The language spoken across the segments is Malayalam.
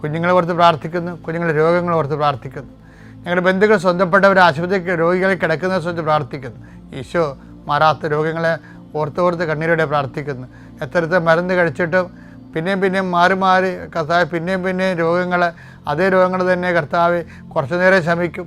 കുഞ്ഞുങ്ങളെ ഓർത്ത് പ്രാർത്ഥിക്കുന്നു കുഞ്ഞുങ്ങളുടെ രോഗങ്ങൾ ഓർത്ത് പ്രാർത്ഥിക്കുന്നു. ഞങ്ങളുടെ ബന്ധുക്കൾ സ്വന്തപ്പെട്ടവർ ആശുപത്രി രോഗികളെ കിടക്കുന്ന സ്വന്തം പ്രാർത്ഥിക്കുന്നു. ഈശോ മാറാത്ത രോഗങ്ങളെ ഓർത്ത് ഓർത്ത് കണ്ണീരോടെ പ്രാർത്ഥിക്കുന്നു. എത്രത്തെ മരുന്ന് കഴിച്ചിട്ടും പിന്നെയും പിന്നെയും മാറി മാറി കർത്താവ് പിന്നെയും പിന്നെയും രോഗങ്ങൾ അതേ രോഗങ്ങൾ തന്നെ കർത്താവ് കുറച്ചു നേരം ശമിക്കും.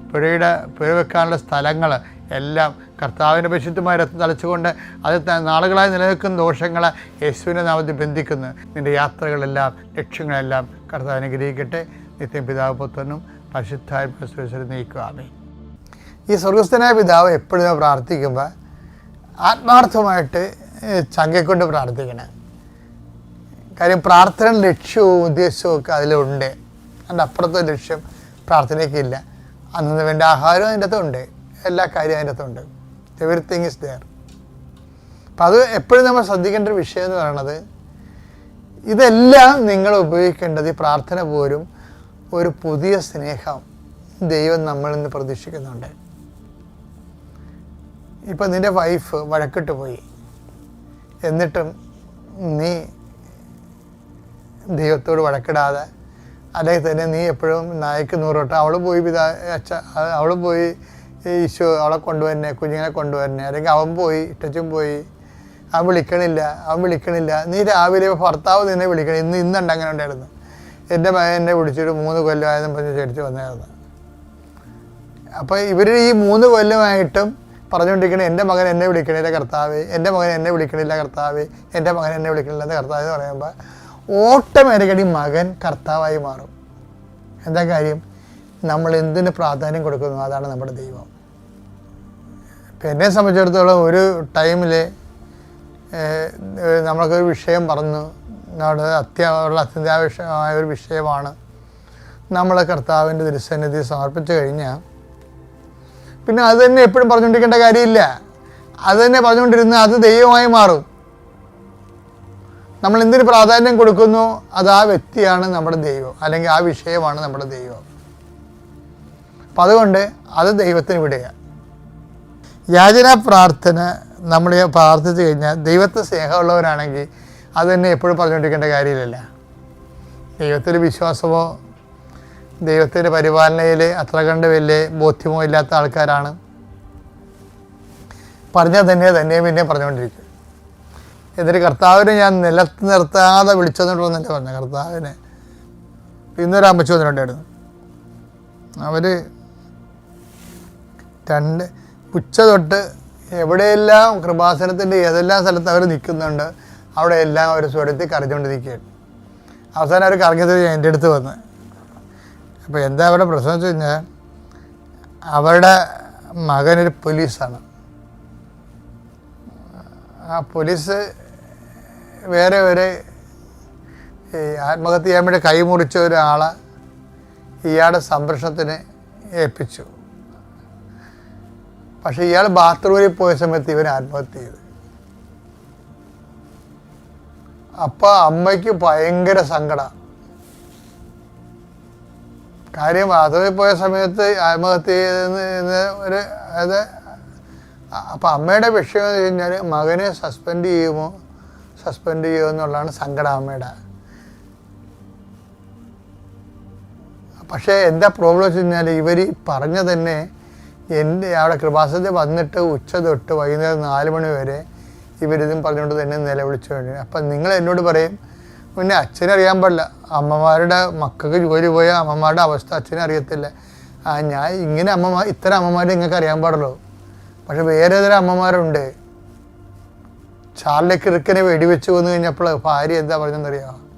പുരയുടെ പുഴ വെക്കാനുള്ള സ്ഥലങ്ങൾ എല്ലാം കർത്താവിന്റെ പരിശുദ്ധമായ രക്തം തളിച്ചുകൊണ്ട് അത് നാളുകളായി നിലനിൽക്കുന്ന ദോഷങ്ങളെ യേശുവിന്റെ നാമത്തിൽ ബന്ധിക്കുന്നു. നിന്റെ യാത്രകളെല്ലാം ലക്ഷ്യങ്ങളെല്ലാം കർത്താവ് അനുഗ്രഹിക്കട്ടെ. നിത്യം പിതാവ് പുത്രനും പരിശുദ്ധായ പരിശുദ്ധ നീക്കുവാമേ ഈ സ്വർഗസ്ഥനായ പിതാവ് എപ്പോഴും പ്രാർത്ഥിക്കുമ്പോൾ ആത്മാർത്ഥമായിട്ട് ചങ്കൊണ്ട് പ്രാർത്ഥിക്കണം. കാര്യം പ്രാർത്ഥന ലക്ഷ്യവും ഉദ്ദേശവും ഒക്കെ അതിലുണ്ട്. അതിന്റെ അപ്പുറത്തെ ലക്ഷ്യം പ്രാർത്ഥനയ്ക്കില്ല അന്നു വേണ്ട ആഹാരവും അതിന്റെ അകത്തുണ്ട് എല്ലാ കാര്യവും അതിന്റെ അകത്തുണ്ട് എവറിത്തിങ് ഇസ് ദെയർ അപ്പം അത് എപ്പോഴും നമ്മൾ ശ്രദ്ധിക്കേണ്ട ഒരു വിഷയം എന്ന് പറയണത് ഇതെല്ലാം നിങ്ങൾ ഉപയോഗിക്കേണ്ടത് ഈ പ്രാർത്ഥന പോലും ഒരു പുതിയ സ്നേഹം ദൈവം നമ്മളിൽ നിന്ന് പ്രതീക്ഷിക്കുന്നുണ്ട്. ഇപ്പം നിന്റെ വൈഫ് വഴക്കിട്ട് പോയി. എന്നിട്ടും നീ ദൈവത്തോട് വഴക്കിടാതെ തന്നെ നീ എപ്പോഴും നായ്ക്ക് നൂറോട്ട്. അവൾ പോയി പിതാ അച്ഛ അവൾ പോയി ഈശോ അവളെ കൊണ്ടുവരുന്നെ കുഞ്ഞുങ്ങളെ കൊണ്ടുവരുന്നെ അല്ലെങ്കിൽ അവൻ പോയി ഇട്ടച്ചും പോയി. അവൻ വിളിക്കണില്ല അവൻ വിളിക്കണില്ല. നീ രാവിലെ ഭർത്താവ് നിന്നെ വിളിക്കണം. ഇന്ന് ഇന്നുണ്ട് അങ്ങനെ ഉണ്ടായിരുന്നു. എന്റെ മകൻ എന്നെ വിളിച്ചിട്ട് മൂന്ന് കൊല്ലമായതെന്ന് പറഞ്ഞ് ചേടിച്ച് വന്നായിരുന്നു അപ്പോൾ ഇവർ ഈ മൂന്ന് കൊല്ലമായിട്ടും പറഞ്ഞുകൊണ്ടിരിക്കണേ എന്റെ മകൻ എന്നെ വിളിക്കണില്ല കർത്താവ് എന്റെ മകൻ എന്നെ വിളിക്കണില്ല കർത്താവ് എന്റെ മകൻ എന്നെ വിളിക്കണില്ല എന്ന് കർത്താവ് എന്ന് പറയുമ്പോൾ ഓട്ടോമാറ്റിക്കലി മകൻ കർത്താവായി മാറും. എന്താ കാര്യം? നമ്മൾ എന്തിന് പ്രാധാന്യം കൊടുക്കുന്നു? അതാണ് നമ്മുടെ ദൈവം. എന്നെ സംബന്ധിച്ചിടത്തോളം ഒരു ടൈമിൽ നമ്മൾക്കൊരു വിഷയം പറഞ്ഞു. നമ്മുടെ അത്യാവശ്യ അത്യന്താവശ്യമായ ഒരു വിഷയമാണ്. നമ്മൾ കർത്താവിന്റെ തിരുസന്നിധി സമർപ്പിച്ചു കഴിഞ്ഞാൽ പിന്നെ അത് തന്നെ എപ്പോഴും പറഞ്ഞുകൊണ്ടിരിക്കേണ്ട കാര്യമില്ല. അത് തന്നെ പറഞ്ഞുകൊണ്ടിരുന്ന അത് ദൈവമായി മാറും. നമ്മൾ എന്തിന് പ്രാധാന്യം കൊടുക്കുന്നു? അത് ആ വ്യക്തിയാണ് നമ്മുടെ ദൈവം. അല്ലെങ്കിൽ ആ വിഷയമാണ് നമ്മുടെ ദൈവം. അപ്പം അതുകൊണ്ട് അത് ദൈവത്തിന് വിടുക. യാചന പ്രാർത്ഥന നമ്മൾ പ്രാർത്ഥിച്ചു കഴിഞ്ഞാൽ ദൈവത്തെ സ്നേഹമുള്ളവരാണെങ്കിൽ അത് തന്നെ എപ്പോഴും പറഞ്ഞുകൊണ്ടിരിക്കേണ്ട കാര്യമില്ലല്ല. ദൈവത്തിൽ വിശ്വാസമോ ദൈവത്തിന്റെ പരിപാലനയിൽ അത്ര കണ്ട് വലിയ ബോധ്യമോ ഇല്ലാത്ത ആൾക്കാരാണ്. പറഞ്ഞാൽ തന്നെ തന്നെ പിന്നെ പറഞ്ഞുകൊണ്ടിരിക്കും. എന്നിട്ട് കർത്താവിനെ ഞാൻ നിലത്ത് നിർത്താതെ വിളിച്ചെന്നുള്ളൂ എന്റെ പറഞ്ഞു കർത്താവിനെ. ഇന്നൊരു അമ്മച്ചു വന്നിട്ടുണ്ടായിരുന്നു. അവർ രണ്ട് ഉച്ച തൊട്ട് എവിടെയെല്ലാം കൃപാസനത്തിന്റെ ഏതെല്ലാം സ്ഥലത്ത് അവർ നിൽക്കുന്നുണ്ട് അവിടെ എല്ലാം അവർ സ്വരത്തിൽ കരഞ്ഞുകൊണ്ടിരിക്കുകയാണ്. അവസാനം അവർ കറങ്ങിയത് എന്റെ അടുത്ത് വന്ന്. അപ്പോൾ എന്താ അവരുടെ പ്രശ്നം വെച്ച് കഴിഞ്ഞാൽ അവരുടെ മകനൊരു പോലീസാണ്. ആ പോലീസ് വേറെ ഒരു ആത്മഹത്യ ചെയ്യാൻ വേണ്ടി കൈമുറിച്ച ഒരാളെ ഇയാളുടെ സംരക്ഷണത്തിന് ഏൽപ്പിച്ചു. പക്ഷെ ഇയാൾ ബാത്റൂമിൽ പോയ സമയത്ത് ഇവൻ ആത്മഹത്യ ചെയ്തു. അപ്പോൾ അമ്മയ്ക്ക് ഭയങ്കര സങ്കടം. കാര്യം ബാത്റൂമിൽ പോയ സമയത്ത് ആത്മഹത്യ ചെയ്തെന്ന് ഒരു അത് അപ്പം അമ്മയുടെ വിഷയം എന്ന് കഴിഞ്ഞാൽ മകനെ സസ്പെൻഡ് ചെയ്യുമോ സസ്പെൻഡ് ചെയ്യുമെന്നുള്ളതാണ് എന്നുള്ളതാണ് സങ്കടം അമ്മയുടെ പക്ഷേ എന്താ പ്രോബ്ലം വെച്ച് കഴിഞ്ഞാൽ ഇവർ പറഞ്ഞ തന്നെ എന്റെ അവിടെ കൃപാസത്തിൽ വന്നിട്ട് ഉച്ച തൊട്ട് വൈകുന്നേരം നാല് മണി വരെ ഇവരിതും പറഞ്ഞുകൊണ്ട് തന്നെ നിലവിളിച്ചു കഴിഞ്ഞു. അപ്പം നിങ്ങൾ എന്നോട് പറയും പിന്നെ അച്ഛനെ അറിയാൻ പാടില്ല. അമ്മമാരുടെ മക്കൾക്ക് ജോലി പോയ അമ്മമാരുടെ അവസ്ഥ അച്ഛനെ അറിയത്തില്ല. ആ ഞാൻ ഇങ്ങനെ അമ്മമാർ ഇത്തരം അമ്മമാരെ നിങ്ങൾക്ക് അറിയാൻ പാടുള്ളൂ. പക്ഷെ വേറെ ഏതൊരു അമ്മമാരുണ്ട്. ചാർലി ക്രിക്കനെ വെടിവെച്ച് വന്നു കഴിഞ്ഞപ്പോൾ ഭാര്യ എന്താ പറഞ്ഞെന്നറിയാം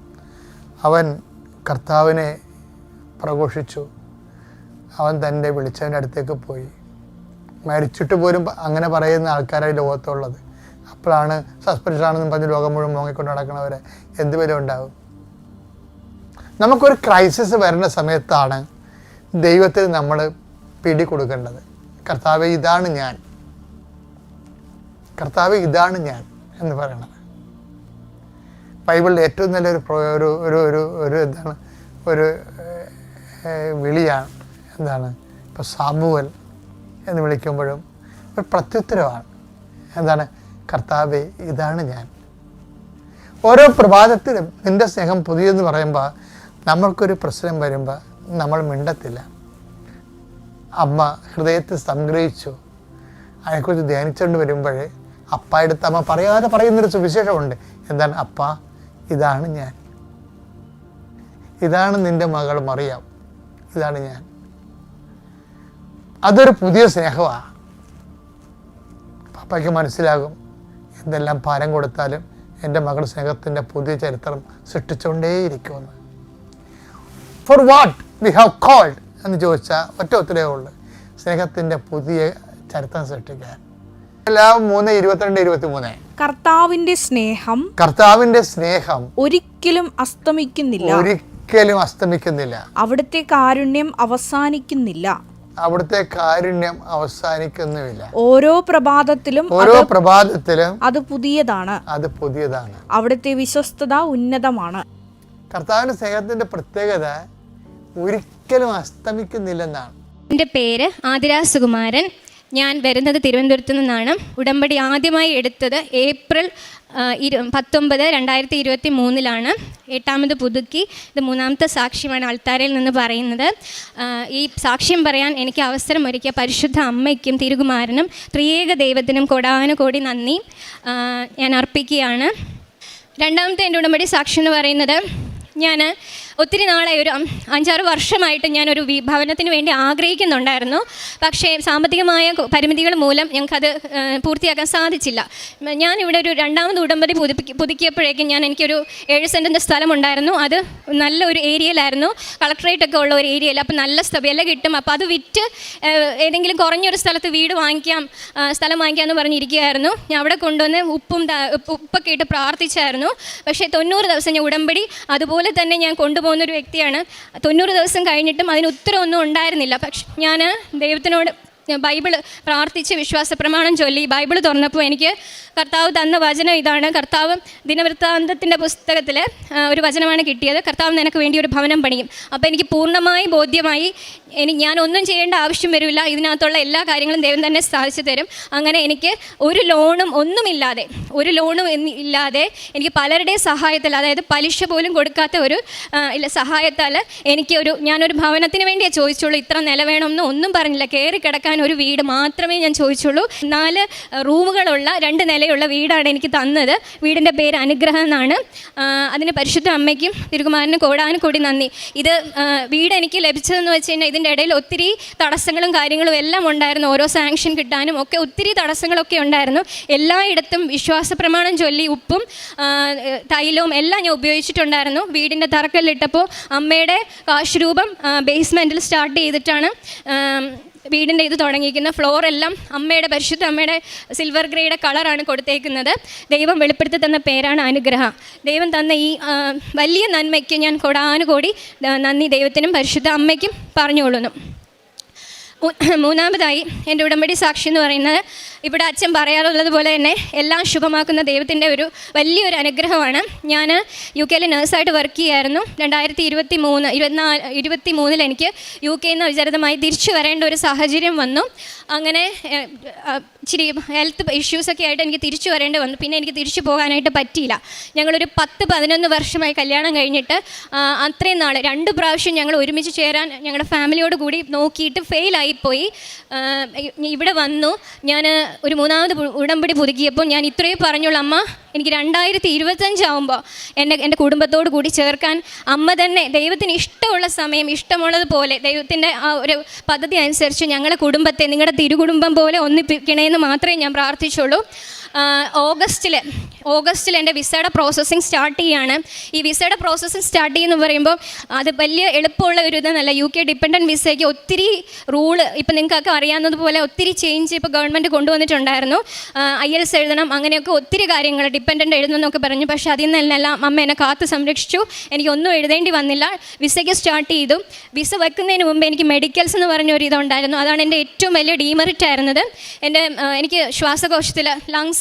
അവൻ കർത്താവിനെ പ്രഘോഷിച്ചു. അവൻ തന്റെ വിളിച്ചവന്റെ അടുത്തേക്ക് പോയി. മരിച്ചിട്ട് പോലും അങ്ങനെ പറയുന്ന ആൾക്കാരായി ലോകത്തുള്ളത്. അപ്പോഴാണ് സസ്പെൻഷനാണെന്നും പറഞ്ഞ് ലോകം മുഴുവൻ മോങ്ങിക്കൊണ്ട് നടക്കണവരെ എന്ത് വില ഉണ്ടാവും? നമുക്കൊരു ക്രൈസിസ് വരുന്ന സമയത്താണ് ദൈവത്തിന് നമ്മൾ പിടി കൊടുക്കേണ്ടത്. കർത്താവ് ഇതാണ് ഞാൻ. കർത്താവ് ഇതാണ് ഞാൻ. എന്ന് പറയണത് ബൈബിളിൽ ഏറ്റവും നല്ലൊരു ഒരു ഒരു ഒരു ഒരു എന്താണ് ഒരു വിളിയാണ് എന്താണ് ഇപ്പോൾ സാമുവൽ എന്ന് വിളിക്കുമ്പോഴും ഒരു പ്രത്യുത്തരമാണ്. എന്താണ് കർത്താവെ ഇതാണ് ഞാൻ. ഓരോ പ്രഭാതത്തിലും നിന്റെ സ്നേഹം പുതിയെന്ന് പറയുമ്പോൾ നമ്മൾക്കൊരു പ്രശ്നം വരുമ്പോൾ നമ്മൾ മിണ്ടത്തില്ല. അമ്മ ഹൃദയത്തിൽ സംഗ്രഹിച്ചു. അതിനെക്കുറിച്ച് ധ്യാനിച്ചുകൊണ്ട് വരുമ്പോൾ എടുത്ത് അമ്മ പറയാതെ പറയുന്നൊരു സുവിശേഷമുണ്ട് എന്താണ്? അപ്പ ഇതാണ് ഞാൻ. ഇതാണ് നിന്റെ മകൾ മറിയാം. ഇതാണ് ഞാൻ. അതൊരു പുതിയ സ്നേഹമാണ് പപ്പയ്ക്ക് മനസ്സിലാകും എന്തെല്ലാം ഭാരം കൊടുത്താലും എന്റെ മകൾ സ്നേഹത്തിന്റെ പുതിയ ചരിത്രം സൃഷ്ടിച്ചുകൊണ്ടേയിരിക്കുമെന്ന്. For what we have called എന്ന് ചോദിച്ചാൽ ഒറ്റ ഉത്തരവേ ഉള്ളൂ. സ്നേഹത്തിന്റെ പുതിയ ചരിത്രം സൃഷ്ടിക്കാൻ. മൂന്ന് ഇരുപത്തിരണ്ട് ഇരുപത്തി മൂന്ന് കർത്താവിന്റെ സ്നേഹം കർത്താവിന്റെ സ്നേഹം ഒരിക്കലും അസ്തമിക്കുന്നില്ല. ഒരിക്കലും അസ്തമിക്കുന്നില്ല. അവിടുത്തെ കാരുണ്യം അവസാനിക്കുന്നില്ല. അവിടുത്തെ കാരുണ്യം അവസാനിക്കുന്നുമില്ല. ഓരോ പ്രഭാതത്തിലും ഓരോ പ്രഭാതത്തിലും അത് പുതിയതാണ്. അത് പുതിയതാണ്. അവിടുത്തെ വിശ്വസ്തത ഉന്നതമാണ്. കർത്താവിന്റെ സ്നേഹത്തിന്റെ പ്രത്യേകത ഒരിക്കലും അസ്തമിക്കുന്നില്ലെന്നാണ്. എന്റെ പേര് ആതിര സുകുമാരൻ ഞാൻ വരുന്നത് തിരുവനന്തപുരത്ത് നിന്നാണ്. ഉടമ്പടി ആദ്യമായി എടുത്തത് ഏപ്രിൽ ഇരു പത്തൊമ്പത് രണ്ടായിരത്തി ഇരുപത്തി മൂന്നിലാണ് എട്ടാമത് പുതുക്കി. ഇത് മൂന്നാമത്തെ സാക്ഷ്യമാണ് ആൾത്താരയിൽ നിന്ന് പറയുന്നത്. ഈ സാക്ഷ്യം പറയാൻ എനിക്ക് അവസരം ഒരുക്കിയ പരിശുദ്ധ അമ്മയ്ക്കും തിരുകുമാരനും ത്രിയേക ദൈവത്തിനും കൊടാനുകോടി നന്ദി ഞാൻ അർപ്പിക്കുകയാണ്. രണ്ടാമത്തെ എന്റെ ഉടമ്പടി സാക്ഷി എന്ന് പറയുന്നത് ഞാൻ ഒത്തിരി നാളായി ഒരു അഞ്ചാറ് വർഷമായിട്ട് ഞാനൊരു ഭവനത്തിന് വേണ്ടി ആഗ്രഹിക്കുന്നുണ്ടായിരുന്നു. പക്ഷേ സാമ്പത്തികമായ പരിമിതികൾ മൂലം ഞങ്ങൾക്കത് പൂർത്തിയാക്കാൻ സാധിച്ചില്ല. ഞാനിവിടെ ഒരു രണ്ടാമത് ഉടമ്പടി പുതുപ്പി പുതുക്കിയപ്പോഴേക്കും ഞാൻ എനിക്കൊരു ഏഴ് സെന്റിന്റെ സ്ഥലം ഉണ്ടായിരുന്നു അത് നല്ലൊരു ഏരിയയിലായിരുന്നു. കളക്ടറേറ്റ് ഒക്കെ ഉള്ള ഒരു ഏരിയയിൽ. അപ്പോൾ നല്ല വില കിട്ടും. അപ്പോൾ അത് വിറ്റ് ഏതെങ്കിലും കുറഞ്ഞൊരു സ്ഥലത്ത് വീട് വാങ്ങിക്കാം സ്ഥലം വാങ്ങിക്കാം എന്ന് പറഞ്ഞിരിക്കുകയായിരുന്നു. ഞാൻ അവിടെ കൊണ്ടുവന്ന് ഉപ്പും ഉപ്പൊക്കെ ഇട്ട് പ്രാർത്ഥിച്ചായിരുന്നു. പക്ഷേ തൊണ്ണൂറ് ദിവസം ഞാൻ ഉടമ്പടി അതുപോലെ തന്നെ ഞാൻ കൊണ്ടുപോകുന്ന ഒരു വ്യക്തിയാണ്. തൊണ്ണൂറ് ദിവസം കഴിഞ്ഞിട്ടും അതിന് ഉത്തരമൊന്നും ഉണ്ടായിരുന്നില്ല. പക്ഷെ ഞാൻ ദൈവത്തിനോട് ഞാൻ ബൈബിൾ പ്രാർത്ഥിച്ച് വിശ്വാസ പ്രമാണം ചൊല്ലി ബൈബിൾ തുറന്നപ്പോൾ എനിക്ക് കർത്താവ് തന്ന വചനം ഇതാണ്. കർത്താവ് ദിനവൃത്താന്തത്തിന്റെ പുസ്തകത്തിൽ ഒരു വചനമാണ് കിട്ടിയത്. കർത്താവ് നിനക്ക് വേണ്ടി ഒരു ഭവനം പണിയും. അപ്പോൾ എനിക്ക് പൂർണമായി ബോധ്യമായി ഇനി ഞാൻ ഒന്നും ചെയ്യേണ്ട ആവശ്യം വരില്ല. ഇതിനകത്തുള്ള എല്ലാ കാര്യങ്ങളും ദൈവം തന്നെ സാധിച്ചു തരും. അങ്ങനെ എനിക്ക് ഒരു ലോണും ഒന്നുമില്ലാതെ ഒരു ലോണും ഇല്ലാതെ എനിക്ക് പലരുടെയും സഹായത്തിൽ അതായത് പലിശ പോലും കൊടുക്കാത്ത ഒരു ഇല്ല സഹായത്താൽ എനിക്ക് ഒരു ഞാനൊരു ഭവനത്തിന് വേണ്ടിയേ ചോദിച്ചുള്ളൂ. ഇത്ര നില വേണമെന്ന് ഒന്നും പറഞ്ഞില്ല. കയറി കിടക്കാൻ ഒരു വീട് മാത്രമേ ഞാൻ ചോദിച്ചുള്ളൂ. നാല് റൂമുകളുള്ള രണ്ട് നിലയുള്ള വീടാണ് എനിക്ക് തന്നത്. വീടിന്റെ പേര് അനുഗ്രഹം എന്നാണ്. അതിന് പരിശുദ്ധ അമ്മയ്ക്കും തിരുകുമാരനും കോടാനും കൂടി നന്ദി. ഇത് വീട് എനിക്ക് ലഭിച്ചതെന്ന് വെച്ച് കഴിഞ്ഞാൽ ഇതിന്റെ ഇടയിൽ ഒത്തിരി തടസ്സങ്ങളും കാര്യങ്ങളും എല്ലാം ഉണ്ടായിരുന്നു. ഓരോ സാങ്ഷൻ കിട്ടാനും ഒക്കെ ഒത്തിരി തടസ്സങ്ങളൊക്കെ ഉണ്ടായിരുന്നു. എല്ലായിടത്തും വിശ്വാസ പ്രമാണം ചൊല്ലി ഉപ്പും തൈലവും എല്ലാം ഞാൻ ഉപയോഗിച്ചിട്ടുണ്ടായിരുന്നു. വീടിന്റെ തറക്കല്ലിട്ടപ്പോൾ അമ്മയുടെ കാശ് രൂപം ബേസ്മെന്റിൽ സ്റ്റാർട്ട് ചെയ്തിട്ടാണ് വീടിന്റെ ഇത് തുടങ്ങിയിരിക്കുന്ന ഫ്ലോർ എല്ലാം അമ്മയുടെ പരിശുദ്ധ അമ്മയുടെ സിൽവർ ഗ്രേയുടെ കളറാണ് കൊടുത്തേക്കുന്നത്. ദൈവം വെളിപ്പെടുത്തി തന്ന പേരാണ് അനുഗ്രഹം. ദൈവം തന്ന ഈ വലിയ നന്മയ്ക്ക് ഞാൻ കൊടാനുകൂടി നന്ദി ദൈവത്തിനും പരിശുദ്ധ അമ്മയ്ക്കും പറഞ്ഞുകൊള്ളുന്നു. മൂന്നാമതായി എന്റെ ഉടമ്പടി സാക്ഷി എന്ന് പറയുന്നത് ഇവിടെ അച്ഛൻ പറയാറുള്ളത് പോലെ തന്നെ എല്ലാം ശുഭമാക്കുന്ന ദൈവത്തിന്റെ ഒരു വലിയൊരു അനുഗ്രഹമാണ്. ഞാൻ യു കെയിൽ നേഴ്സായിട്ട് വർക്ക് ചെയ്യായിരുന്നു. രണ്ടായിരത്തി ഇരുപത്തി മൂന്ന് ഇരുപത്തിനാല് ഇരുപത്തി മൂന്നിൽ എനിക്ക് യു കെയിൽ നിന്ന് വിചാരിതമായി തിരിച്ചു വരേണ്ട ഒരു സാഹചര്യം വന്നു. അങ്ങനെ ഇച്ചിരി ഹെൽത്ത് ഇഷ്യൂസൊക്കെ ആയിട്ട് എനിക്ക് തിരിച്ചു വരേണ്ടി വന്നു. പിന്നെ എനിക്ക് തിരിച്ചു പോകാനായിട്ട് പറ്റിയില്ല. ഞങ്ങളൊരു പത്ത് പതിനൊന്ന് വർഷമായി കല്യാണം കഴിഞ്ഞിട്ട് അത്രയും നാൾ രണ്ട് പ്രാവശ്യം ഞങ്ങൾ ഒരുമിച്ച് ചേരാൻ ഞങ്ങളുടെ ഫാമിലിയോട് കൂടി നോക്കിയിട്ട് ഫെയിലായിപ്പോയി ഇവിടെ വന്നു. ഞാൻ ഒരു മൂന്നാമത് ഉടമ്പടി പുതുക്കിയപ്പോൾ ഞാൻ ഇത്രയും പറഞ്ഞുള്ള അമ്മ എനിക്ക് രണ്ടായിരത്തി ഇരുപത്തഞ്ചാവുമ്പോൾ എന്നെ എന്റെ കുടുംബത്തോട് കൂടി ചേർക്കാൻ അമ്മ തന്നെ ദൈവത്തിന് ഇഷ്ടമുള്ള സമയം ഇഷ്ടമുള്ളതുപോലെ ദൈവത്തിന്റെ ആ ഒരു പദ്ധതി അനുസരിച്ച് ഞങ്ങളുടെ കുടുംബത്തെ നിങ്ങളുടെ തിരുകുടുംബം പോലെ ഒന്നിപ്പിക്കണേന്ന് മാത്രമേ ഞാൻ പ്രാർത്ഥിച്ചുള്ളൂ. ഓഗസ്റ്റിൽ ഓഗസ്റ്റിൽ എന്റെ വിസയുടെ പ്രോസസ്സിങ് സ്റ്റാർട്ട് ചെയ്യാണ്. ഈ വിസയുടെ പ്രോസസ്സിങ് സ്റ്റാർട്ട് ചെയ്യുന്ന പറയുമ്പോൾ അത് വലിയ എളുപ്പമുള്ള ഒരു ഇതെന്നല്ല യു കെ ഡിപ്പെൻഡന്റ് വിസയ്ക്ക് ഒത്തിരി റൂൾ ഇപ്പം നിങ്ങൾക്കൊക്കെ അറിയാവുന്നതുപോലെ ഒത്തിരി ചേഞ്ച് ഇപ്പോൾ ഗവൺമെന്റ് കൊണ്ടുവന്നിട്ടുണ്ടായിരുന്നു. ഐ എൽസ് എഴുതണം അങ്ങനെയൊക്കെ ഒത്തിരി കാര്യങ്ങൾ ഡിപ്പെൻഡന്റ് എഴുതണമെന്നൊക്കെ പറഞ്ഞു. പക്ഷേ അതിൽ നിന്നെല്ലാം അമ്മ എന്നെ കാത്ത് സംരക്ഷിച്ചു. എനിക്കൊന്നും എഴുതേണ്ടി വന്നില്ല. വിസയ്ക്ക് സ്റ്റാർട്ട് ചെയ്തു. വിസ വെക്കുന്നതിന് മുമ്പ് എനിക്ക് മെഡിക്കൽസ് എന്ന് പറഞ്ഞ ഒരു ഇതുണ്ടായിരുന്നു അതാണ് എന്റെ ഏറ്റവും വലിയ ഡീമെറിറ്റ് ആയിരുന്നത്. എന്റെ എനിക്ക് ശ്വാസകോശത്തിൽ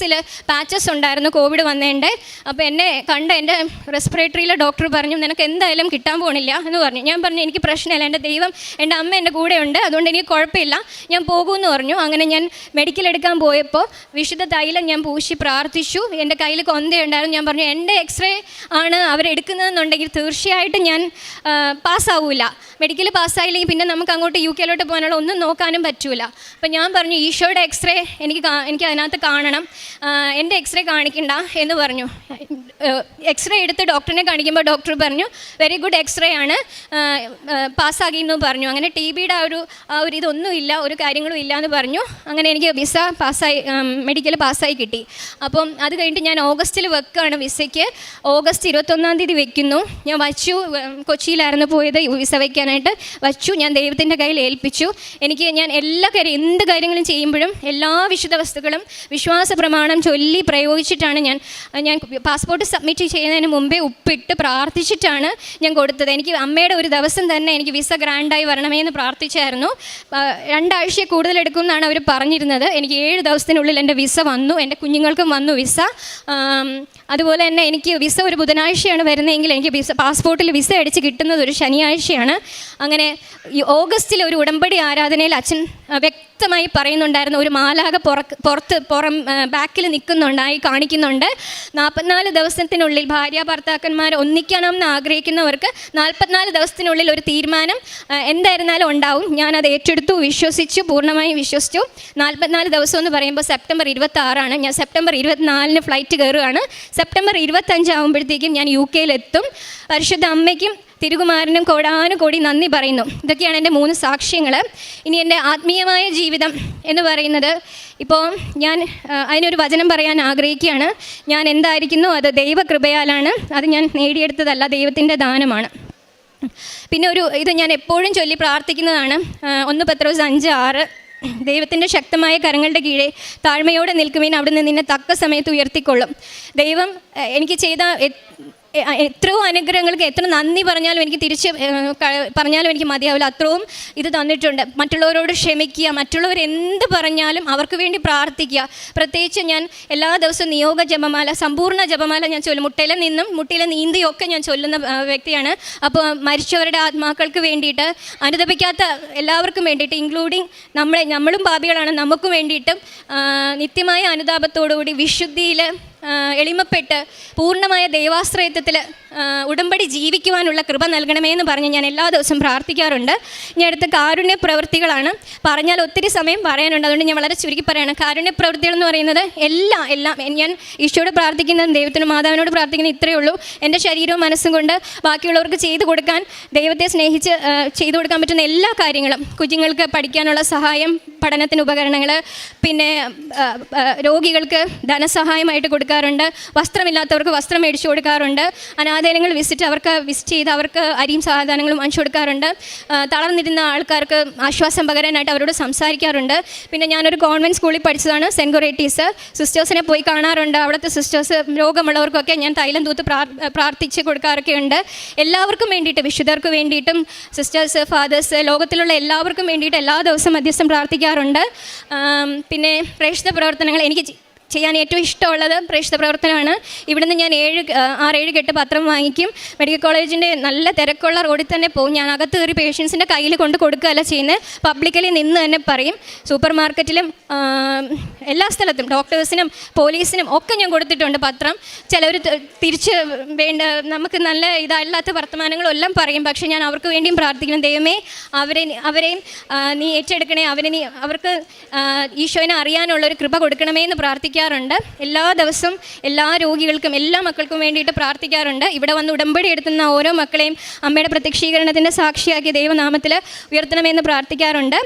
ലങ്സിൽ പാച്ചസ് ഉണ്ടായിരുന്നു കോവിഡ് വന്നതിന്റെ അപ്പോൾ എന്നെ കണ്ട എന്റെ റെസ്പിറേറ്ററിയിലെ ഡോക്ടർ പറഞ്ഞു നിനക്ക് എന്തായാലും കിട്ടാൻ പോകണില്ല എന്ന് പറഞ്ഞു. ഞാൻ പറഞ്ഞു എനിക്ക് പ്രശ്നമില്ല. എന്റെ ദൈവം എന്റെ അമ്മ എന്റെ കൂടെയുണ്ട്. അതുകൊണ്ട് എനിക്ക് കുഴപ്പമില്ല. ഞാൻ പോകുമെന്ന് പറഞ്ഞു. അങ്ങനെ ഞാൻ മെഡിക്കൽ എടുക്കാൻ പോയപ്പോൾ വിശുദ്ധ തൈലം ഞാൻ പൂശി പ്രാർത്ഥിച്ചു. എന്റെ കയ്യിൽ കൊന്തയുണ്ടായിരുന്നു. ഞാൻ പറഞ്ഞു എന്റെ എക്സ്റേ ആണ് അവരെടുക്കുന്നതെന്നുണ്ടെങ്കിൽ തീർച്ചയായിട്ടും ഞാൻ പാസ്സാവില്ല മെഡിക്കൽ പാസ്സായില്ലെങ്കിൽ പിന്നെ നമുക്ക് അങ്ങോട്ട് യു കെയിലോട്ട് പോകാനുള്ള ഒന്നും നോക്കാനും പറ്റൂല. അപ്പം ഞാൻ പറഞ്ഞു ഈശോയുടെ എക്സ്റേ എനിക്ക് എനിക്ക് അതിനകത്ത് കാണണം. എന്റെ എക്സ്റേ കാണിക്കണ്ട എന്ന് പറഞ്ഞു. എക്സ്റേ എടുത്ത് ഡോക്ടറിനെ കാണിക്കുമ്പോൾ ഡോക്ടർ പറഞ്ഞു വെരി ഗുഡ് എക്സ്റേ ആണ്. പാസ്സാക്കി എന്ന് പറഞ്ഞു. അങ്ങനെ ടി ബിയുടെ ആ ഒരു ആ ഒരു ഇതൊന്നുമില്ല ഒരു കാര്യങ്ങളും ഇല്ല എന്ന് പറഞ്ഞു. അങ്ങനെ എനിക്ക് വിസ പാസ്സായി മെഡിക്കൽ പാസ്സായി കിട്ടി. അപ്പം അത് കഴിഞ്ഞിട്ട് ഞാൻ ഓഗസ്റ്റിൽ വെക്കുകയാണ് വിസയ്ക്ക്. ഓഗസ്റ്റ് ഇരുപത്തൊന്നാം തീയതി വെക്കുന്നു. ഞാൻ വച്ചു കൊച്ചിയിലായിരുന്നു പോയത് വിസ വയ്ക്കാനായിട്ട് വച്ചു ഞാൻ ദൈവത്തിന്റെ കയ്യിൽ ഏൽപ്പിച്ചു. എനിക്ക് ഞാൻ എല്ലാ കാര്യം എന്ത് കാര്യങ്ങളും ചെയ്യുമ്പോഴും എല്ലാ വിശുദ്ധ വസ്തുക്കളും വിശ്വാസ പ്രമാണം ചൊല്ലി പ്രയോഗിച്ചിട്ടാണ് ഞാൻ ഞാൻ പാസ്പോർട്ട് സബ്മിറ്റ് ചെയ്യുന്നതിന് മുമ്പേ ഉപ്പിട്ട് പ്രാർത്ഥിച്ചിട്ടാണ് ഞാൻ കൊടുത്തത്. എനിക്ക് അമ്മയുടെ ഒരു ദിവസം തന്നെ എനിക്ക് വിസ ഗ്രാൻഡായി വരണമേ എന്ന് പ്രാർത്ഥിച്ചായിരുന്നു. രണ്ടാഴ്ചയെ രണ്ടാഴ്ച കൂടുതൽ എടുക്കും എന്നാണ് അവർ പറഞ്ഞിരുന്നത്. എനിക്ക് ഏഴ് ദിവസത്തിനുള്ളിൽ എന്റെ വിസ വന്നു എന്റെ കുഞ്ഞുങ്ങൾക്കും വന്നു വിസ. അതുപോലെ തന്നെ എനിക്ക് വിസ ഒരു ബുധനാഴ്ചയാണ് വരുന്നതെങ്കിൽ എനിക്ക് വിസ പാസ്പോർട്ടിൽ വിസ അടിച്ച് കിട്ടുന്നത് ഒരു ശനിയാഴ്ചയാണ്. അങ്ങനെ ഈ ഓഗസ്റ്റിൽ ഒരു ഉടമ്പടി ആരാധനയിൽ അച്ഛൻ ആ, വ്യക്തമായി പറയുന്നുണ്ടായിരുന്നു. ഒരു മാലാക പുറത്ത് പുറം ബാക്കിൽ നിൽക്കുന്നുണ്ടായി കാണിക്കുന്നുണ്ട്. നാൽപ്പത്തിനാല് ദിവസത്തിനുള്ളിൽ ഭാര്യ ഭർത്താക്കന്മാർ ഒന്നിക്കണമെന്ന് ആഗ്രഹിക്കുന്നവർക്ക് നാൽപ്പത്തിനാല് ദിവസത്തിനുള്ളിൽ ഒരു തീരുമാനം എന്തായിരുന്നാലും ഉണ്ടാവും. ഞാനത് ഏറ്റെടുത്തു വിശ്വസിച്ചു പൂർണമായും വിശ്വസിച്ചു. നാൽപ്പത്തിനാല് ദിവസം എന്ന് പറയുമ്പോൾ സെപ്റ്റംബർ ഇരുപത്തി ആറാണ് ഞാൻ സെപ്റ്റംബർ ഇരുപത്തിനാലിന് ഫ്ലൈറ്റ് കയറുകയാണ്. സെപ്റ്റംബർ ഇരുപത്തഞ്ചാകുമ്പോഴത്തേക്കും ഞാൻ യു കെയിലെത്തും. പരിശുദ്ധ അമ്മയ്ക്കും തിരുകുമാരനും കോടാനുകോടി നന്ദി പറയുന്നു. ഇതൊക്കെയാണ് എന്റെ മൂന്ന് സാക്ഷ്യങ്ങൾ ഇനി എന്റെ ആത്മീയമായ ജീവിതം എന്ന് പറയുന്നത് ഇപ്പോൾ ഞാൻ അതിനൊരു വചനം പറയാൻ ആഗ്രഹിക്കുകയാണ്. ഞാൻ എന്തായിരിക്കുന്നു? അത് ദൈവകൃപയാലാണ്. അത് ഞാൻ നേടിയെടുത്തതല്ല ദൈവത്തിന്റെ ദാനമാണ്. പിന്നെ ഒരു ഇത് ഞാൻ എപ്പോഴും ചൊല്ലി പ്രാർത്ഥിക്കുന്നതാണ്. ഒന്ന് പത്രോസ് അഞ്ച് ആറ്. ദൈവത്തിന്റെ ശക്തമായ കരങ്ങളുടെ കീഴെ താഴ്മയോടെ നിൽക്കുമെന്ന് അവിടുന്ന് നിന്നെ തക്ക സമയത്ത് ഉയർത്തിക്കൊള്ളും. ദൈവം എനിക്ക് ചെയ്ത എത്രയോ അനുഗ്രഹങ്ങൾക്ക് എത്ര നന്ദി പറഞ്ഞാലും എനിക്ക് തിരിച്ച് പറഞ്ഞാലും എനിക്ക് മതിയാവില്ല. അത്രയും ഇത് തന്നിട്ടുണ്ട്. മറ്റുള്ളവരോട് ക്ഷമിക്കുക മറ്റുള്ളവർ എന്ത് പറഞ്ഞാലും അവർക്ക് വേണ്ടി പ്രാർത്ഥിക്കുക. പ്രത്യേകിച്ച് ഞാൻ എല്ലാ ദിവസവും നിയോഗ ജപമാല സമ്പൂർണ ജപമാല ഞാൻ ചൊല്ലും. മുട്ടയിലെ നിന്നും മുട്ടയിലെ നീന്തിയൊക്കെ ഞാൻ ചൊല്ലുന്ന വ്യക്തിയാണ്. അപ്പോൾ മരിച്ചവരുടെ ആത്മാക്കൾക്ക് വേണ്ടിയിട്ട് അനുദപിക്കാത്ത എല്ലാവർക്കും വേണ്ടിയിട്ട് ഇൻക്ലൂഡിങ് നമ്മളെ നമ്മളും പാപികളാണ് നമുക്ക് വേണ്ടിയിട്ടും നിത്യമായ അനുതാപത്തോടുകൂടി വിശുദ്ധിയിൽ എളിമപ്പെട്ട് പൂർണമായ ദൈവാശ്രയത്വത്തിൽ ഉടമ്പടി ജീവിക്കുവാനുള്ള കൃപ നൽകണമേ എന്ന് പറഞ്ഞ് ഞാൻ എല്ലാ ദിവസവും പ്രാർത്ഥിക്കാറുണ്ട്. ഞാൻ അടുത്ത കാരുണ്യ പ്രവൃത്തികളാണ് പറഞ്ഞാൽ ഒത്തിരി സമയം പറയാനുണ്ട്. അതുകൊണ്ട് ഞാൻ വളരെ ചുരുക്കി പറയാണ്. കാരുണ്യ പ്രവൃത്തികൾ എന്ന് പറയുന്നത് എല്ലാം എല്ലാം. ഞാൻ ഈശോയോട് പ്രാർത്ഥിക്കുന്നതും ദൈവത്തിനും മാതാവിനോട് പ്രാർത്ഥിക്കുന്ന ഇത്രയേ ഉള്ളൂ. എന്റെ ശരീരവും മനസ്സും കൊണ്ട് ബാക്കിയുള്ളവർക്ക് ചെയ്തു കൊടുക്കാൻ ദൈവത്തെ സ്നേഹിച്ച് ചെയ്തു കൊടുക്കാൻ പറ്റുന്ന എല്ലാ കാര്യങ്ങളും. കുഞ്ഞുങ്ങൾക്ക് പഠിക്കാനുള്ള സഹായം പഠനത്തിന് ഉപകരണങ്ങൾ പിന്നെ രോഗികൾക്ക് ധനസഹായമായിട്ട് കൊടുക്കാറുണ്ട്. വസ്ത്രമില്ലാത്തവർക്ക് വസ്ത്രം മേടിച്ചു കൊടുക്കാറുണ്ട്. അനാഥാലയങ്ങൾ വിസിറ്റ് അവർക്ക് വിസിറ്റ് ചെയ്ത് അവർക്ക് അരിയും സാധനങ്ങളും വാങ്ങിച്ചു കൊടുക്കാറുണ്ട്. തളർന്നിരുന്ന ആൾക്കാർക്ക് ആശ്വാസം പകരാനായിട്ട് അവരോട് സംസാരിക്കാറുണ്ട്. പിന്നെ ഞാനൊരു കോൺവെന്റ് സ്കൂളിൽ പഠിച്ചതാണ് സെന്റ് കൊറേറ്റീസ് സിസ്റ്റേഴ്സിനെ പോയി കാണാറുണ്ട്. അവിടുത്തെ സിസ്റ്റേഴ്സ് രോഗമുള്ളവർക്കൊക്കെ ഞാൻ തൈലം തൂത്ത് പ്രാർ പ്രാർത്ഥിച്ച് കൊടുക്കാറൊക്കെ ഉണ്ട്. എല്ലാവർക്കും വേണ്ടിയിട്ട് വിശുദ്ധർക്ക് വേണ്ടിയിട്ടും സിസ്റ്റേഴ്സ് ഫാദേഴ്സ് ലോകത്തിലുള്ള എല്ലാവർക്കും വേണ്ടിയിട്ട് എല്ലാ ദിവസവും മധ്യസ്ഥം പ്രാർത്ഥിക്കാറുണ്ട്. പിന്നെ പ്രേക്ഷിത പ്രവർത്തനങ്ങൾ എനിക്ക് ചെയ്യാൻ ഏറ്റവും ഇഷ്ടമുള്ളത് പ്രേക്ഷിത പ്രവർത്തനമാണ്. ഇവിടുന്ന് ഞാൻ ഏഴ് ആറ് ആറേഴ് കെട്ട് പത്രം വാങ്ങിക്കും. മെഡിക്കൽ കോളേജിന്റെ നല്ല തിരക്കുള്ള റോഡിൽ തന്നെ പോകും. ഞാൻ അകത്ത് കയറി പേഷ്യൻസിന്റെ കയ്യിൽ കൊണ്ട് കൊടുക്കുകയല്ല ചെയ്യുന്നത്. പബ്ലിക്കലി നിന്ന് തന്നെ പറയും. സൂപ്പർ മാർക്കറ്റിലും എല്ലാ സ്ഥലത്തും ഡോക്ടേഴ്സിനും പോലീസിനും ഒക്കെ ഞാൻ കൊടുത്തിട്ടുണ്ട് പത്രം. ചിലവർ തിരിച്ച് വേണ്ട നമുക്ക് നല്ല ഇതല്ലാത്ത വർത്തമാനങ്ങളും എല്ലാം പറയും. പക്ഷേ ഞാൻ അവർക്ക് വേണ്ടിയും പ്രാർത്ഥിക്കണം ദൈവമേ അവരെ അവരെയും നീ ഏറ്റെടുക്കണേ. അവരെ നീ അവർക്ക് ഈശോനെ അറിയാനുള്ള ഒരു കൃപ കൊടുക്കണമേ എന്ന് പ്രാർത്ഥിക്കാറുണ്ട്. എല്ലാ ദിവസവും എല്ലാ രോഗികൾക്കും എല്ലാ മക്കൾക്കും വേണ്ടിയിട്ട് പ്രാർത്ഥിക്കാറുണ്ട്. ഇവിടെ വന്ന് ഉടമ്പടി എടുത്തുന്ന ഓരോ മക്കളെയും അമ്മയുടെ പ്രത്യക്ഷീകരണത്തിന്റെ സാക്ഷിയാക്കി ദൈവനാമത്തിൽ ഉയർത്തണമെന്ന് പ്രാർത്ഥിക്കാറുണ്ട്.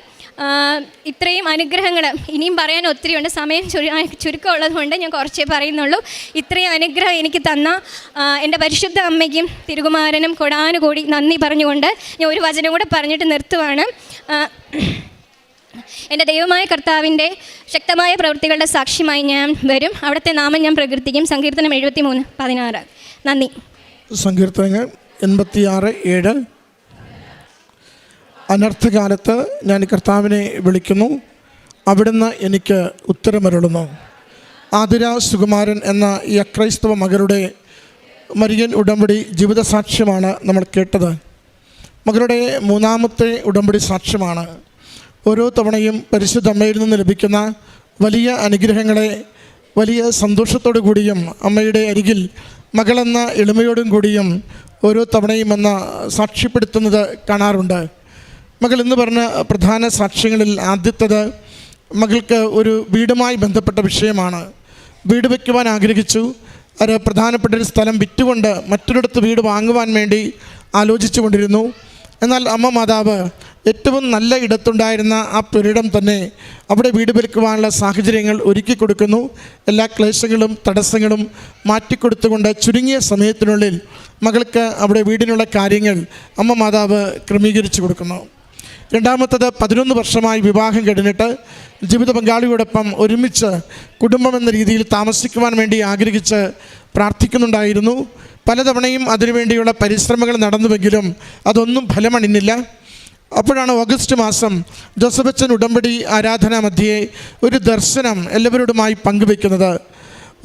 ഇത്രയും അനുഗ്രഹങ്ങൾ ഇനിയും പറയാൻ ഒത്തിരിയുണ്ട്. സമയം ചുരു ചുരുക്കമുള്ളതുകൊണ്ട് ഞാൻ കുറച്ചേ പറയുന്നുള്ളൂ. ഇത്രയും അനുഗ്രഹം എനിക്ക് തന്ന എന്റെ പരിശുദ്ധ അമ്മയ്ക്കും തിരുകുമാരനും കൊടാനുകൂടി നന്ദി പറഞ്ഞുകൊണ്ട് ഞാൻ ഒരു വചനം കൂടെ പറഞ്ഞിട്ട് നിർത്തുവാണ്. എന്റെ ദൈവമായ കർത്താവിന്റെ ശക്തമായ പ്രവൃത്തികളുടെ സാക്ഷ്യമായി ഞാൻ വരും. അവിടുത്തെ നാമം ഞാൻ പ്രകീർത്തിക്കും. സങ്കീർത്തനം എഴുപത്തി മൂന്ന് പതിനാറ്. നന്ദി. സങ്കീർത്തനങ്ങൾ എൺപത്തി ആറ് ഏഴ്. അനർത്ഥകാലത്ത് ഞാൻ കർത്താവിനെ വിളിക്കുന്നു. അവിടുന്ന് എനിക്ക് ഉത്തരമരുളുന്നു. ആതിര സുകുമാരൻ എന്ന ഈ അക്രൈസ്തവ മകരുടെ മരിയൻ ഉടമ്പടി ജീവിത സാക്ഷ്യമാണ് നമ്മൾ കേട്ടത്. മകളുടെ മൂന്നാമത്തെ ഉടമ്പടി സാക്ഷ്യമാണ്. ഓരോ തവണയും പരിശുദ്ധ അമ്മയിൽ നിന്ന് ലഭിക്കുന്ന വലിയ അനുഗ്രഹങ്ങളെ വലിയ സന്തോഷത്തോടു കൂടിയും അമ്മയുടെ അരികിൽ മകളെന്ന എളിമയോടും കൂടിയും ഓരോ തവണയും എന്ന സാക്ഷ്യപ്പെടുത്തുന്നത് കാണാറുണ്ട്. മകൾ എന്ന് പറഞ്ഞ പ്രധാന സാക്ഷ്യങ്ങളിൽ ആദ്യത്തത് മകൾക്ക് ഒരു വീടുമായി ബന്ധപ്പെട്ട വിഷയമാണ്. വീട് വയ്ക്കുവാൻ ആഗ്രഹിച്ചു. ഒരു പ്രധാനപ്പെട്ട ഒരു സ്ഥലം വിറ്റുകൊണ്ട് മറ്റൊരിടത്ത് വീട് വാങ്ങുവാൻ വേണ്ടി ആലോചിച്ചു കൊണ്ടിരുന്നു എന്നാൽ അമ്മ മാതാവ് ഏറ്റവും നല്ല ഇടത്തുണ്ടായിരുന്ന ആ പുരിടം തന്നെ അവിടെ വീട് വെക്കുവാനുള്ള സാഹചര്യങ്ങൾ ഒരുക്കി കൊടുക്കുന്നു. എല്ലാ ക്ലേശങ്ങളും തടസ്സങ്ങളും മാറ്റിക്കൊടുത്തുകൊണ്ട് ചുരുങ്ങിയ സമയത്തിനുള്ളിൽ മകൾക്ക് അവിടെ വീടിനുള്ള കാര്യങ്ങൾ അമ്മ മാതാവ് ക്രമീകരിച്ചു കൊടുക്കുന്നു. രണ്ടാമത്തത് പതിനൊന്ന് വർഷമായി വിവാഹം കഴിഞ്ഞിട്ട് ജീവിത പങ്കാളിയോടൊപ്പം ഒരുമിച്ച് കുടുംബം എന്ന രീതിയിൽ താമസിക്കുവാൻ വേണ്ടി ആഗ്രഹിച്ച് പ്രാർത്ഥിക്കുന്നുണ്ടായിരുന്നു. പലതവണയും അതിനുവേണ്ടിയുള്ള പരിശ്രമങ്ങൾ നടന്നുവെങ്കിലും അതൊന്നും ഫലമണിഞ്ഞില്ല. അപ്പോഴാണ് ഓഗസ്റ്റ് മാസം ജോസഫച്ചൻ ഉടമ്പടി ആരാധനാ മധ്യേ ഒരു ദർശനം എല്ലാവരോടുമായി പങ്കുവെക്കുന്നത്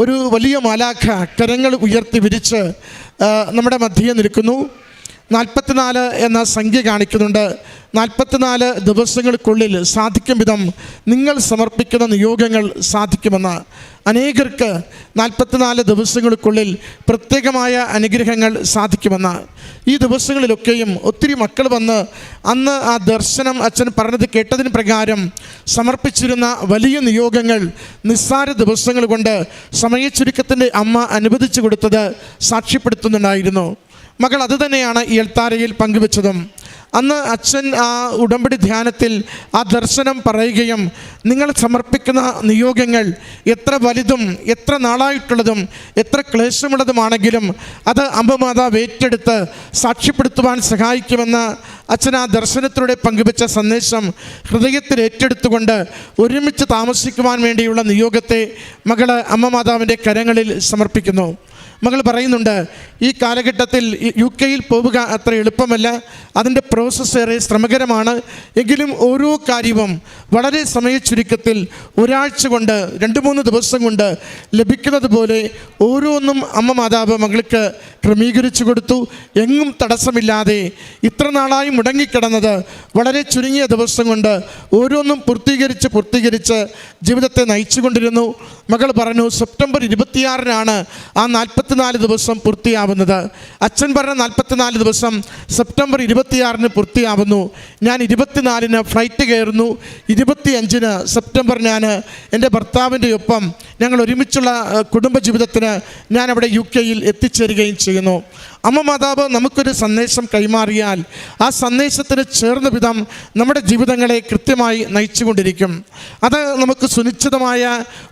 ഒരു വലിയ മാലാഖ കരങ്ങൾ ഉയർത്തി വിരിച്ച് നമ്മുടെ മധ്യേ നിൽക്കുന്നു. നാൽപ്പത്തിനാല് എന്ന സംഖ്യ കാണിക്കുന്നുണ്ട്. നാൽപ്പത്തിനാല് ദിവസങ്ങൾക്കുള്ളിൽ സാധിക്കും വിധം നിങ്ങൾ സമർപ്പിക്കുന്ന നിയോഗങ്ങൾ സാധിക്കുമെന്ന് അനേകർക്ക് നാൽപ്പത്തിനാല് ദിവസങ്ങൾക്കുള്ളിൽ പ്രത്യേകമായ അനുഗ്രഹങ്ങൾ സാധിക്കുമെന്ന്. ഈ ദിവസങ്ങളിലൊക്കെയും ഒത്തിരി മക്കൾ വന്ന് അന്ന് ആ ദർശനം അച്ഛൻ പറഞ്ഞത് കേട്ടതിന് പ്രകാരം സമർപ്പിച്ചിരുന്ന വലിയ നിയോഗങ്ങൾ നിസ്സാര ദിവസങ്ങൾ കൊണ്ട് സമയച്ചുരുക്കത്തിന്റെ അമ്മ അനുവദിച്ചു കൊടുത്തത് സാക്ഷ്യപ്പെടുത്തുന്നുണ്ടായിരുന്നു. മകൾ അതുതന്നെയാണ് ഈ എൽത്താരയിൽ പങ്കുവെച്ചതും. അന്ന് അച്ഛൻ ആ ഉടമ്പടി ധ്യാനത്തിൽ ആ ദർശനം പറയുകയും നിങ്ങൾ സമർപ്പിക്കുന്ന നിയോഗങ്ങൾ എത്ര വലുതും എത്ര നാളായിട്ടുള്ളതും എത്ര ക്ലേശമുള്ളതുമാണെങ്കിലും അത് അമ്പമാതാവ് ഏറ്റെടുത്ത് സാക്ഷ്യപ്പെടുത്തുവാൻ സഹായിക്കുമെന്ന് അച്ഛൻ ആ ദർശനത്തിലൂടെ പങ്കുവെച്ച സന്ദേശം ഹൃദയത്തിൽ ഏറ്റെടുത്തുകൊണ്ട് ഒരുമിച്ച് താമസിക്കുവാൻ വേണ്ടിയുള്ള നിയോഗത്തെ മകൾ അമ്മ മാതാവിന്റെ കരങ്ങളിൽ സമർപ്പിക്കുന്നു. മകൾ പറയുന്നുണ്ട് ഈ കാലഘട്ടത്തിൽ യു കെയിൽ പോവുക അത്ര എളുപ്പമല്ല. അതിന്റെ പ്രോസസ്സ് ഏറെ ശ്രമകരമാണ്. എങ്കിലും ഓരോ കാര്യവും വളരെ സമയ ചുരുക്കത്തിൽ ഒരാഴ്ച കൊണ്ട് രണ്ട് മൂന്ന് ദിവസം കൊണ്ട് ലഭിക്കുന്നത് പോലെ ഓരോന്നും അമ്മ മാതാവ് മകൾക്ക് ക്രമീകരിച്ചു കൊടുത്തു. എങ്ങും തടസ്സമില്ലാതെ ഇത്ര നാളായി മുടങ്ങിക്കിടന്നത് വളരെ ചുരുങ്ങിയ ദിവസം കൊണ്ട് ഓരോന്നും പൂർത്തീകരിച്ച് പൂർത്തീകരിച്ച് ജീവിതത്തെ നയിച്ചുകൊണ്ടിരുന്നു. മകൾ പറഞ്ഞു സെപ്റ്റംബർ ഇരുപത്തിയാറിനാണ് ആ നാൽപ്പത്തിനാല് ദിവസം പൂർത്തിയാവുന്നത്. അച്ഛൻ പറഞ്ഞ നാൽപ്പത്തിനാല് ദിവസം സെപ്റ്റംബർ ഇരുപത്തിയാറിന് പൂർത്തിയാവുന്നു. ഞാൻ ഇരുപത്തിനാലിന് ഫ്ലൈറ്റ് കയറുന്നു. ഇരുപത്തിയഞ്ചിന് സെപ്റ്റംബർ ഞാൻ എന്റെ ഭർത്താവിന്റെ ഒപ്പം ഞങ്ങൾ ഒരുമിച്ചുള്ള കുടുംബ കുടുംബജീവിതത്തിന് ഞാൻ അവിടെ യു കെയിൽ എത്തിച്ചേരുകയും ചെയ്യുന്നു. അമ്മ മാതാവ് നമുക്കൊരു സന്ദേശം കൈമാറിയാൽ ആ സന്ദേശത്തിന് ചേർന്ന വിധം നമ്മുടെ ജീവിതങ്ങളെ കൃത്യമായി നയിച്ചുകൊണ്ടിരിക്കും. അത് നമുക്ക് സുനിശ്ചിതമായ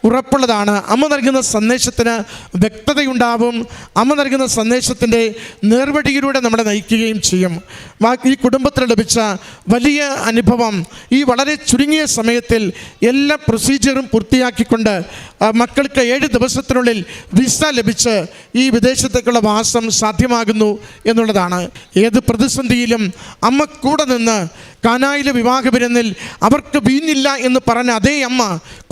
ഉറപ്പുള്ളതാണ്. അമ്മ നൽകുന്ന സന്ദേശത്തിന് വ്യക്തതയുണ്ടാവും. അമ്മ നൽകുന്ന സന്ദേശത്തിന്റെ നേർവഴിയിലൂടെ നമ്മളെ നയിക്കുകയും ചെയ്യും. ഈ കുടുംബത്തിന് ലഭിച്ച വലിയ അനുഭവം ഈ വളരെ ചുരുങ്ങിയ സമയത്തിൽ എല്ലാ പ്രൊസീജിയറും പൂർത്തിയാക്കിക്കൊണ്ട് മക്കൾക്ക് ഏഴ് ദിവസത്തിനുള്ളിൽ വിസ ലഭിച്ച് ഈ വിദേശത്തേക്കുള്ള വാസം സാധ്യമാകുന്നു എന്നുള്ളതാണ്. ഏത് പ്രതിസന്ധിയിലും അമ്മ കൂടെ നിന്ന് കാനായിലെ വിവാഹ വിരുന്നിൽ അവർക്ക് വീഞ്ഞില്ല എന്ന് പറഞ്ഞ അതേ അമ്മ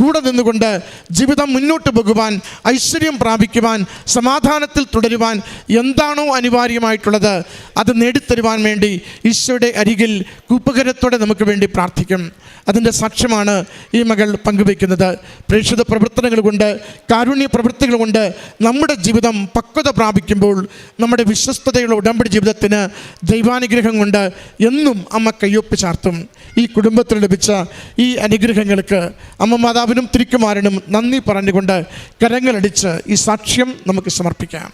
കൂടെ നിന്നുകൊണ്ട് ജീവിതം മുന്നോട്ട് പോകുവാൻ ഐശ്വര്യം പ്രാപിക്കുവാൻ സമാധാനത്തിൽ തുടരുവാൻ എന്താണോ അനിവാര്യമായിട്ടുള്ളത് അത് നേടിത്തരുവാൻ വേണ്ടി ഈശോയുടെ അരികിൽ കൂപ്പകരത്തോടെ നമുക്ക് വേണ്ടി പ്രാർത്ഥിക്കും. അതിന്റെ സാക്ഷ്യമാണ് ഈ മകൾ പങ്കുവയ്ക്കുന്നത്. പ്രേക്ഷിത പ്രവർത്തനങ്ങൾ കൊണ്ട് കാരുണ്യ പ്രവൃത്തികൾ കൊണ്ട് നമ്മുടെ ജീവിതം പക്വത പ്രാപിക്കുമ്പോൾ നമ്മുടെ വിശ്വസ്തതയുള്ള ഉടമ്പടി ജീവിതത്തിന് ദൈവാനുഗ്രഹം കൊണ്ട് എന്നും അമ്മ കയ്യൊപ്പ് ചാർത്തും. ഈ കുടുംബത്തിൽ ലഭിച്ച ഈ അനുഗ്രഹങ്ങൾക്ക് അമ്മ മാതാവിനും തിരുക്കുമാരനും നന്ദി പറഞ്ഞുകൊണ്ട് കരങ്ങളടിച്ച് ഈ സാക്ഷ്യം നമുക്ക് സമർപ്പിക്കാം.